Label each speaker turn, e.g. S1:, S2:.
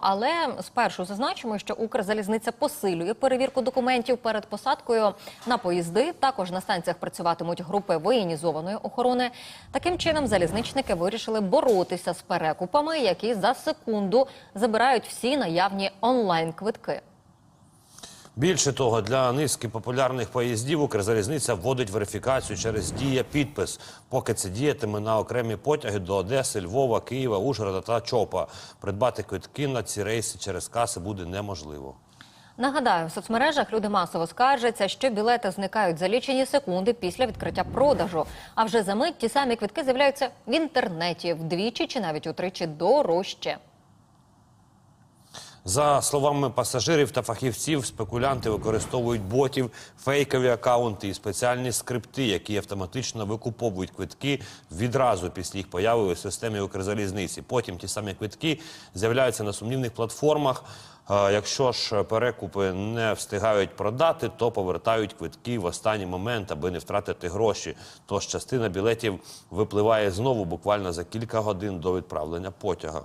S1: Але спершу зазначимо, що Укрзалізниця посилює перевірку документів перед посадкою на поїзди. Також на станціях працюватимуть групи воєнізованої охорони. Таким чином, залізничники вирішили боротися з перекупами, які за секунду забирають всі наявні онлайн-квитки.
S2: Більше того, для низки популярних поїздів Укрзалізниця вводить верифікацію через дія підпис, поки це діятиме на окремі потяги до Одеси, Львова, Києва, Ужгорода та Чопа. Придбати квитки на ці рейси через каси буде неможливо.
S1: Нагадаю, в соцмережах люди масово скаржаться, що білети зникають за лічені секунди після відкриття продажу. А вже за мить ті самі квитки з'являються в інтернеті вдвічі чи навіть утричі дорожче.
S2: За словами пасажирів та фахівців, спекулянти використовують ботів, фейкові акаунти і спеціальні скрипти, які автоматично викуповують квитки відразу після їх появи у системі Укрзалізниці. Потім ті самі квитки з'являються на сумнівних платформах. Якщо ж перекупи не встигають продати, то повертають квитки в останній момент, аби не втратити гроші. Тож частина білетів випливає знову буквально за кілька годин до відправлення потяга.